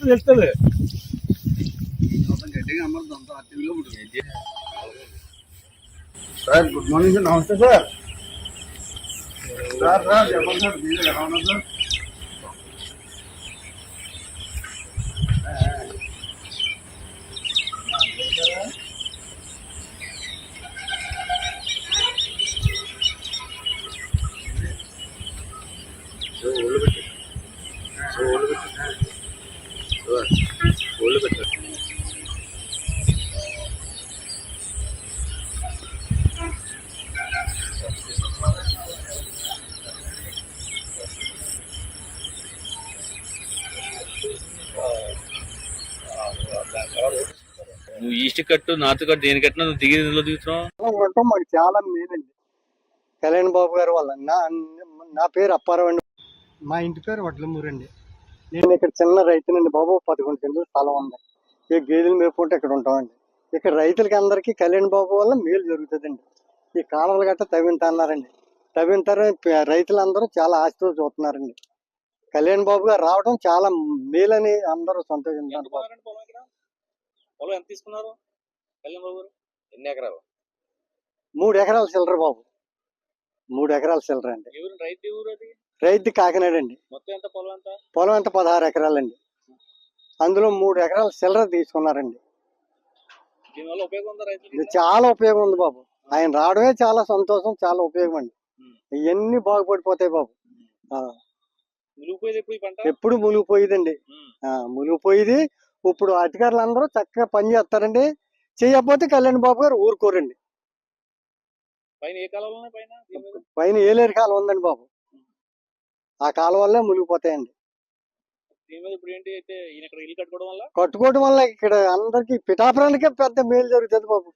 తెలుస్తుంది మొత్తం గట్టిగా అమ్మదు అంతా ఆ టీవీలో ఉంటుంది. సార్ గుడ్ మార్నింగ్ సార్ నమస్తే సార్ సార్ సార్ చెప్పండి సార్ మీరు ఎలా ఉన్నారు సార్ ఈస్ట్ కట్టు నార్త్ కట్టు దేని కట్టినా నువ్వు దిగి ఇందులో దిగుతున్నావు? ఉండటం మాకు చాలా మేలండి కళ్యాణ్ బాబు గారు వల్ల నా నా పేరు అప్పారావు అండి. మా ఇంటి పేరు వడ్లమూరండి నేను ఇక్కడ చిన్న రైతునండి బాబు. పదకొండు గంటల స్థలం ఉంది. ఈ గేదెలు మేపుకుంటే ఇక్కడ ఉంటామండి. ఇక్కడ రైతులకి అందరికీ కళ్యాణ్ బాబు వల్ల మేలు జరుగుతుందండి. ఈ కాలువలు గట్ట తవ్వింత అన్నారండి. తవ్వింతారు రైతులందరూ చాలా ఆశతో చూస్తున్నారండి. కళ్యాణ్ బాబు గారు రావడం చాలా మేలని అందరూ సంతోషించారు పొలం ఎంత తీసుకున్నారు? కళ్యాణ్ బాబు గారు? ఎన్ని ఎకరాలు? మూడు ఎకరాల చిల్లర బాబు. మూడు ఎకరాల చిల్లర అండి. ఎవరు రైతు ఎవరు అది? రైతు కాకినాడ అండి మొత్తం ఎంత పొలం ఎంత పొలం ఎంత? పదహారు ఎకరాలండి. అందులో మూడు ఎకరాల చిల్లర తీసుకున్నారండి. దీనివల్ల ఉపయోగం ఉందా ఇది చాలా ఉపయోగం ఉంది బాబు. ఆయన రావడమే చాలా సంతోషం చాలా ఉపయోగం అండి. ఇవన్నీ బాగుపడిపోతాయి బాబు. ఆ, నిలిగిపోయేది ఎప్పుడు ఈ పంట? ఎప్పుడు మునిగిపోయేదండి. ఉమ్. ఆ, మునిగిపోయేది ఇప్పుడు అధికారులు అందరూ చక్కగా పని చేస్తారండి. చేయకపోతే కళ్యాణ్ బాబు గారు ఊరుకోరండి. పైన ఏలేరు కాలం ఉందండి బాబు. ఆ కాలం వల్లే మునిగిపోతాయండి. దీని మీద ఇప్పుడు ఏంటి అయితే ఈయన ఇక్కడ ఇల్లు కట్టుకోవడం వల్ల? కట్టుకోవడం వల్ల ఇక్కడ అందరికి పిఠాపురానికే పెద్ద మేలు జరుగుతుంది బాబు.